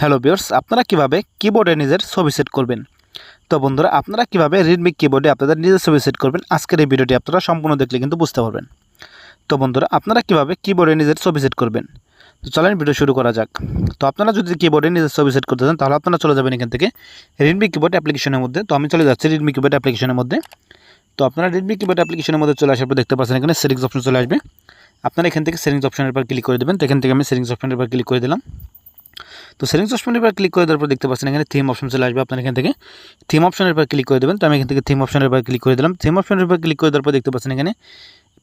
Hello বিয়ার্স আপনারা কীভাবে কিবোর্ডে নিজের ছবি সেট করবেন? তো বন্ধুরা, আপনারা কীভাবে রিডমি কিবোর্ডে আপনাদের নিজের ছবি সেট করবেন? আজকের এই ভিডিওটি আপনারা সম্পূর্ণ দেখলে কিন্তু বুঝতে পারবেন। তো বন্ধুরা, আপনারা কীভাবে কিবোর্ডে নিজের ছবি সেট করবেন? তো চলেন ভিডিও শুরু করা যাক। তো আপনারা যদি কিবোর্ডে নিজের ছবি সেট করতে চান, তাহলে আপনারা চলে যাবেন এখান থেকে রিডমি কিবোর্ড অ্যাপ্লিকেশনের মধ্যে। তো আমি চলে যাচ্ছি রিডমি কিবোর্ড অ্যাপ্লিকেশনের মধ্যে। তো আপনারা রেডমি কিবোর্ড অ্যাপ্লিকেশনের মধ্যে চলে আসার পর দেখতে পাচ্ছেন এখানে সেটিংস অপশন চলে আসবে। আপনারা এখান থেকে সেটিংস অপশনের উপর ক্লিক করে দেবেন। তো এখান থেকে আমি সেটিংস অপশনের উপর ক্লিক করে দিলাম। তো সেটিংস অপশনের উপর ক্লিক করে দেওয়ার পর দেখতে পাচ্ছেন এখানে থিম অপশন চলে আসবে আপনার এখান থেকে থিম অপশনের উপর ক্লিক করে দেবেন তো আমি এখান থেকে থিম অপশনের উপর ক্লিক করে দিলাম থিম অপশনের উপর ক্লিক করে দেওয়ার পর দেখতে পাচ্ছেন এখানে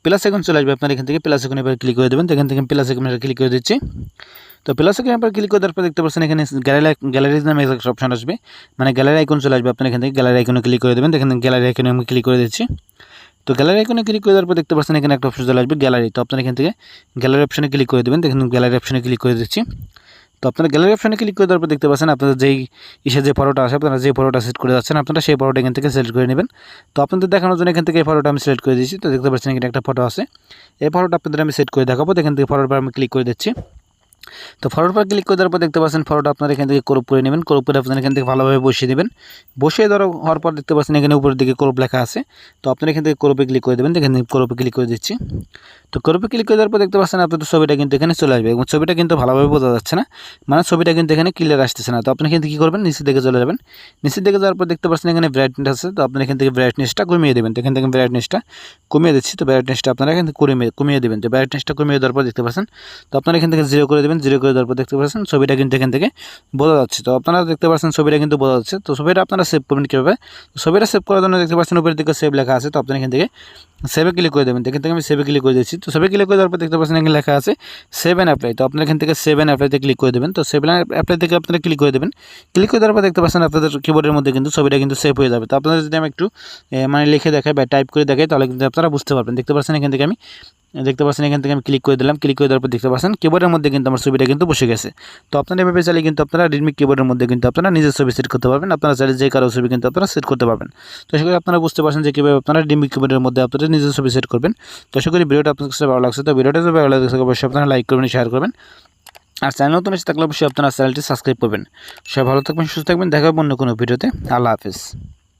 প্লাস এখন চলে আসবে আপনার এখান থেকে প্লাস এখনের উপর ক্লিক করে দেবেন তো এখান থেকে প্লাস এখনের ক্লিক করে দিচ্ছি তো প্লাস এখনের উপর ক্লিক করে দেওয়ার পর দেখতে পাচ্ছেন এখানে গ্যালারি গ্যালারি নামে একটা অপশন আসবে মানে গ্যালারি আইকন চলে আসবে আপনার এখান থেকে গ্যালারি আইকনে ক্লিক করে দেবেন এখানে গ্যালারি আইকনে আমি ক্লিক করে দিচ্ছি তো গ্যালারি আইকনে ক্লিক করে দেওয়ার পর দেখতে পাচ্ছেন এখানে একটা অপশন চলে আসবে গ্যালারি তো আপনার এখান থেকে গ্যালারি অপশনে ক্লিক করে দেবেন তো এখানে গ্যালারি অপশনে ক্লিক করে দিচ্ছি তো আপনারা গ্যালারি অপশনে ক্লিক করে দেওয়ার দেখতে পাচ্ছেন আপনাদের যেই ইসে যে ফটোটা আছে আপনারা যে ফটোটা সেট করে যাচ্ছেন, আপনারা সেই ফটোটা এখান থেকে সিলেক্ট করে নেবেন। তো আপনাদের দেখানোর জন্য এখান থেকে এই ফটোটা আমি সিলেক্ট করে দিচ্ছি তো দেখতে পাচ্ছেন এখানে একটা ফটো আছে। এই ফটোটা আপনাদের আমি সেট করে দেখাবো। এখান থেকে ফটোটা আমি ক্লিক করে দিচ্ছি। তো ফটোর পর ক্লিক করে দেওয়ার পর দেখতে পাচ্ছেন ফটোটা আপনারা এখান থেকে ক্রপ করে নেবেন। ক্রপ করে আপনারা এখান থেকে ভালোভাবে বসিয়ে দেবেন। বসিয়ে দেওয়ার হওয়ার পর দেখতে পাচ্ছেন এখানে উপরের দিকে ক্রপ লেখা আছে। তো আপনারা এখান থেকে ক্রপে ক্লিক করে দেবেন। এখান থেকে ক্রপে ক্লিক করে দিচ্ছি। তো ক্রপে ক্লিক করে দেওয়ার পর দেখতে পাচ্ছেন আপনাদের ছবিটা কিন্তু এখানে চলে আসবে এবং ছবিটা কিন্তু ভালোভাবে বোঝা যাচ্ছে না। মানে ছবিটা কিন্তু এখানে ক্লিয়ার আসতেছে না। তো আপনি এখান থেকে কী করবেন? নিচের দিকে চলে যাবেন। নিচের দিকে যাওয়ার পর দেখতে পাচ্ছেন এখানে ব্রাইটনেস আছে। তো আপনি এখান থেকে ব্রাইটনেসটা কমিয়ে দেবেন। তো এখান থেকে ব্রাইটনেসটা কমিয়ে দিচ্ছি। তো ব্রাইটনেসটা আপনারা এখান থেকে কমিয়ে কমিয়ে দেবেন। তো ব্রাইটনেসটা কমিয়ে দেওয়ার পর দেখতে পাচ্ছেন। তো আপনারা এখান থেকে জিরো করে দেবেন। জিরো করে দেওয়ার পর দেখতে পাচ্ছেন ছবিটা কিন্তু এখান থেকে বোঝা যাচ্ছে। তো আপনারা দেখতে পাচ্ছেন ছবিটা কিন্তু বোঝা যাচ্ছে। তো ছবিটা আপনারা সেভ করবেন কীভাবে? ছবিটা সেভ করার জন্য দেখতে পাচ্ছেন উপরের দিকে সেভ লেখা আছে। তো আপনারা এখান থেকে সেভে ক্লিক করে দেবেন। এখান থেকে আমি সেভে ক্লিক করে দিচ্ছি তো সেভে ক্লিক করে দেওয়ার পর দেখতে পাচ্ছেন এখানে লেখা আছে সেভেন অ্যাপ্লাই। তো আপনার এখান থেকে সেভেন অ্যাপ্লাইতে ক্লিক করে দেবেন। তো সেভেন অ্যাপ্লাই থেকে আপনারা ক্লিক করে দেবেন। ক্লিক করে দেওয়ার পর দেখতে পাচ্ছেন আপনাদের কিবোর্ডের মধ্যে কিন্তু ছবিটা কিন্তু সেভ হয়ে যাবে। তো আপনারা যদি আমি একটু মানে লিখে দেখাই বা টাইপ করে দেখাই, তাহলে কিন্তু আপনারা বুঝতে পারবেন। দেখতে পাচ্ছেন এখান থেকে আমি, দেখতে পাচ্ছেন এখান থেকে আমি ক্লিক করে দিলাম। ক্লিক করে দেওয়ার পর দেখতে পাচ্ছেন কিবোর্ডের মধ্যে কিন্তু আমার ছবিটা কিন্তু বসে গেছে। তো আপনারা এভাবে চাইলে কিন্তু আপনারা রেডমি কিবোর্ডের মধ্যে কিন্তু আপনারা নিজের ছবি সেট করতে পারবেন। আপনারা চাইলে যে কারও ছবি কিন্তু আপনারা সেট করতে পারবেন। তো করি আপনারা বুঝতে পারছেন যে কীভাবে আপনারা রেডমি কিবোর্ডের মধ্যে আপনারা নিজের ছবি সেট করবেন। তো আশা করি ভিডিওটা আপনার কাছে ভালো লাগছে। তো ভিডিওটা যদি ভালো লাগছে অবশ্যই আপনারা লাইক করবেন শেয়ার করবেন। আর চ্যানেল নতুন এসে থাকলে অবশ্যই আপনারা চ্যানেলটি সাবস্ক্রাইব করবেন। সবাই ভালো থাকবেন, সুস্থ থাকবেন। দেখা হবে অন্য কোনো ভিডিওতে। আল্লাহ হাফিজ।